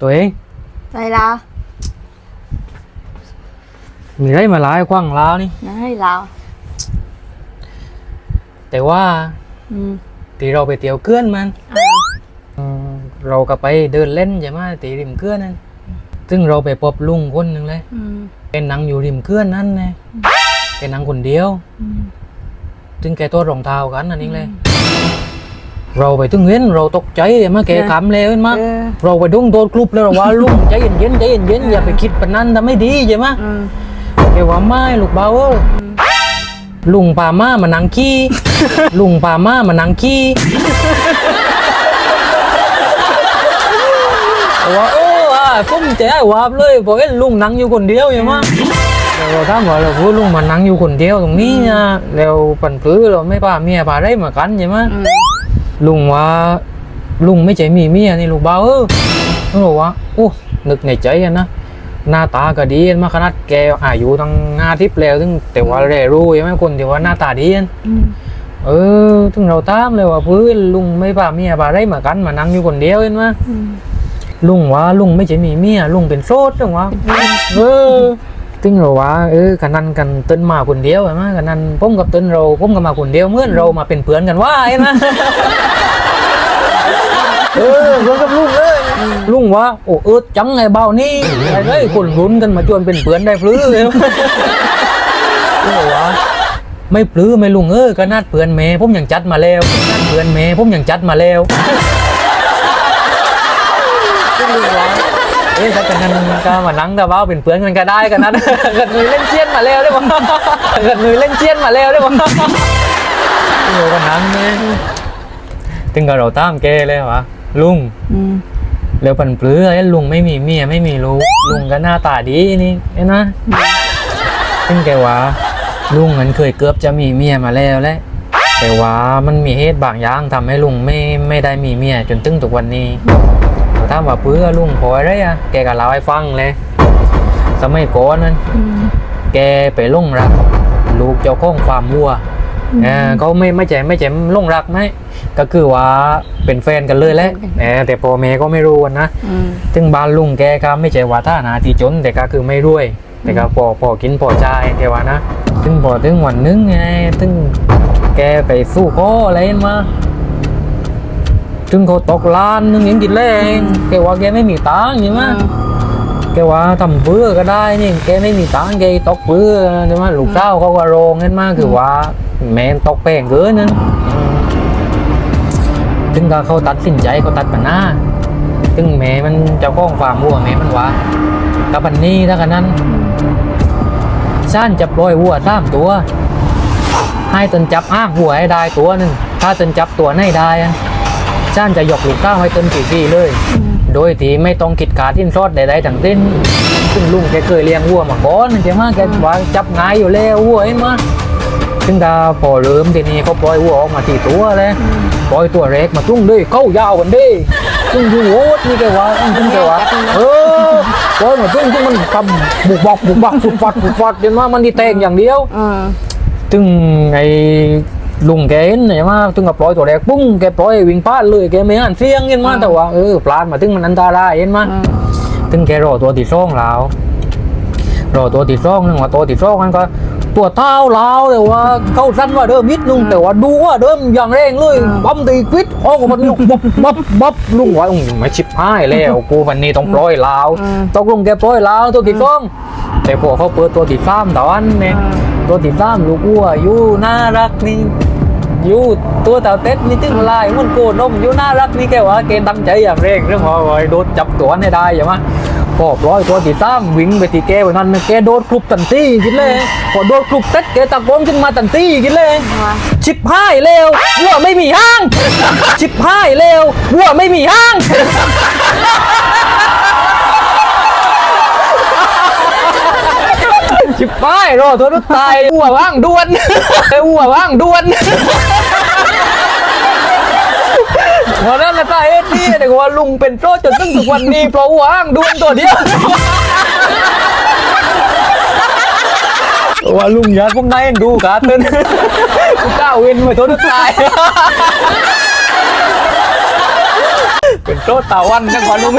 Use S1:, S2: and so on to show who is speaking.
S1: ตัวเอง
S2: ใจลาว
S1: มีไรมาหลายคว้างลาวนี่
S2: นะให้ลาว
S1: แต่ว่า
S2: อืม
S1: ที่เราไปเที่ยวเกื้อนมัน
S2: อ่า
S1: อืมเราก็ไปเดินเล่นใช่ไหมตีริมเกื้อนนั่นซึ่งเราไปพบลุงคนหนึ่งเลย
S2: อืม
S1: เป็นนังอยู่ริมเกื้อนนั่นไงแกนังคนเดียว
S2: อืม
S1: ซึ่งแกตัวรองเท้ากันนั่นเองเลย เราไปถึงเห็นเราตกใจเลยมาแกขำเลยเห็นไหม
S2: เออ
S1: เราไปดุ้งโดนกลุบแล้วเราว่าลุงใจเย็นเย็นๆใจเย็นเย็นๆอย่าไปคิดปะนั้นทำไม่ดีใช่ไหม
S2: อืม
S1: แกว่าไม่ลูกเบาเอ้ยลุงพามามานังขี้ ลุงพามามานังขี้ว่าโอ้อะผมใจไอ้วาบเลยบอกเอ้ลุงนั่งอยู่คนเดียวใช่ไหมแต่เราถามว่าเราพูดลุงมานั่งอยู่คนเดียวตรงนี้นะแล้วปันพื้เราไม่พาเมียพาได้มากันใช่ไหม
S2: อืม
S1: ลุงว่าลุงไม่ใจมีเมียนี่ลูกเบาเออลุงบอกว่าโอ้นึกในใจอะนะหน้าตาก็ดีมาขนาดแกอายุตั้งห้าทิพย์แล้วถึงแต่ว่าแรรู้ใช่ไหมคนที่ว่าหน้าตาดีอะ
S2: อืม
S1: เออถึงเราตามเลยว่าพื้นลุงไม่พาเมียพาได้มากันมานั่งอยู่คนเดียวเห็นไหม
S2: อืม
S1: ลุงว่าลุงไม่ใช่มีเมียลุงเป็นโสดจังวะเออ ถึงเราว่าเออกันนั้นกันเต้นมาคนเดียวเห็นไหมกันนั้นผมกับเต้นเราผมกับมาคนเดียวเหมื่อนเรามาเป็นเพื่อนกันว่าเห็นไหมเออเหมือนกับลุงเลยลุงว่าโอ้เออจังไงเบานี่ไอ้เลยคนรุนกันมาจวนเป็นเพื่อนได้ปลื้อเลยลุงบอกว่าไม่ปลื้อไม่ลุงเออก็นาดเพื่อนเมย์ผมยังจัดมาแล้วนาดเพื่อนเมย์ผมยังจัดมาแล้วลุงว่า เอ้ยถ้ากันนั้นก็มานั่งแต่ว่าเป็นเพื่อนกันก็ได้กันนั้นกันมือเล่นเชียนมาแล้วได้ปะกันมือเล่นเชียนมาแล้วได้ปะโอ้กันนั้นเนี่ยถึงกับเราตามแกเลยวะลุง
S2: อืม
S1: แล้วปันเปลือไอ้ลุงไม่มีเมียไม่มีลูกลุงก็หน้าตาดีนี่เห็นนะซึ่งแกว่าลุงมันเคยเกือบจะมีเมียมาแล้วแหละ แต่ว่ามันมีเหตุบางอย่างทำให้ลุงไม่ไม่ได้มีเมียจนตึงทุกวันนี้ถามว่าเพื่อลุงพออะไรอะแกก็เล่าให้ฟังเลย สมัยก่อนนั้น
S2: อืม
S1: แกไปหลงรัก ลูกเจ้าของฟาร์มวัวเออเขาไม่ไม่ใช่ไม่ใช่หลงรักไหมก็คือว่าเป็นแฟนกันเลยแหละเออแต่พ่อแม่ก็ไม่รู้นะ
S2: อืม
S1: ซึ่งบ้านลุงแกก็ไม่ใช่ว่าท่านาที่จน แต่ก็คือไม่รวย แต่ก็พอพอกินพอใจายแกว่านะซึ่งพอถึงวันหนึงไงซึ่ง แกไปสู้ข้ออะไรมาถึงเขาตกล้านนึงยังกินแรงแกว่าแกไม่มีตังค์ใช่ไหมแกว่าทำเบื่อก็ได้นี่แกไม่มีตังค์แกตกเบื่อใช่ไหมลูกเต้าเขาก็โรงเงินมากคือว่า แม่นตกแพงเกินนั้นอืมถึงก็เขาตัดสินใจเขาตัดปัญหาซึ่งแม่มันเจ้าของฟาร์มวัวแม่มันว่ากับปันนี้ถ้ากันนั้นซ่านจะปล่อยวัวสามตัว ให้ตนจับอ้างวัวให้ได้ตัวหนึ่งถ้าตนจับตัวไหนได้อะซ่านจะยกลูกก้าวให้ตนฟรีๆเลย โดยที่ไม่ต้องคิดการทิ้นทอดใดๆทั้งสิ้นซึ่งลุงแกเคยเลี้ยงวัวมาก่อนใช่ไหมแกว่าจับง่ายอยู่แล้ววัวเห็นไหมซึ่งถ้าพอเริ่มทีนี้เขาปล่อยวัวออกมาทีตัวเลยปล่อยตัวเล็กมาตุ้งด้วยเข้ายาวกันดิตุ้งอยู่โอ้นี่แกว่าตุ้งแกว่าเออปล่อยมาตุ้งที่มันทำบุกบอกบุกบักฟุดฟัดฟุดฟัดเห็นว่ามันดีเตงอย่างเดียว
S2: อืม
S1: ตึงไอ้ลุงแกเห็นเห็นว่าตึงกับปล่อยตัวแรกปุ้งแกปล่อยวิ่งพลาดเลยแกไม่อ่านเสียงเห็นว่าแต่ว่าเออปลาดมาตึงมันอันตรายเห็นว่า
S2: อืม
S1: ตึงแกรอตัวติดร่องแล้วรอตัวติดร่องนึงว่าตัวติดร่องมันก็ตัวเท้าลาวแต่ว่าเข้าสั้นว่าเดิมนิดนึงแต่ว่าดูว่าเดิมอย่างแรงเลยปั๊มตีควิดออกมาลุกบับบับบับลุงว่าอุ้ยไม่ชิบหายแล้วกูวันนี้ต้องปล่อยลาวตกลงแกปล่อยลาวตัวติดร่องแต่พอเขาเปิดตัวติดซ้ำตอนเนี่ย ตัวติดซ้ำลูกวัวอยู่น่ารักนี่อยู่ตัวเต่าเต็ดนี่จึงลายมันโกนมอยู่น่ารักนี่แกว่าแกตั้งใจอย่างเร่งเรื่องว่าไอ้โดนจับตัวให้ได้ใช่ไหมพอปล่อยตัวติดซ้ำวิ่งไปตีแกวันนั้นแกโดนคลุบตันตี้กินเลยพอโดนคลุบเต็ดแกตะโกนขึ้นมาตันตี้กินเลยชิบหายเร็ววัวไม่มีห้าง ชิบหายเร็ววัวไม่มีห้าง ชิบหายรอตัวนุดตายวัวว่างด่วนไอ้วัวว่างด่วนวันนั้นนะตายเอ็ดนี่แต่ว่าลุงเป็นโปรจนถึงทุกวันนี้เพราะว่างด่วนตัวเดียวว่าลุงยาพวกนายดูกาเต้นกูก้าวเวนไปตัวนุดตาย เป็นโปรตาวันจังหวะลุง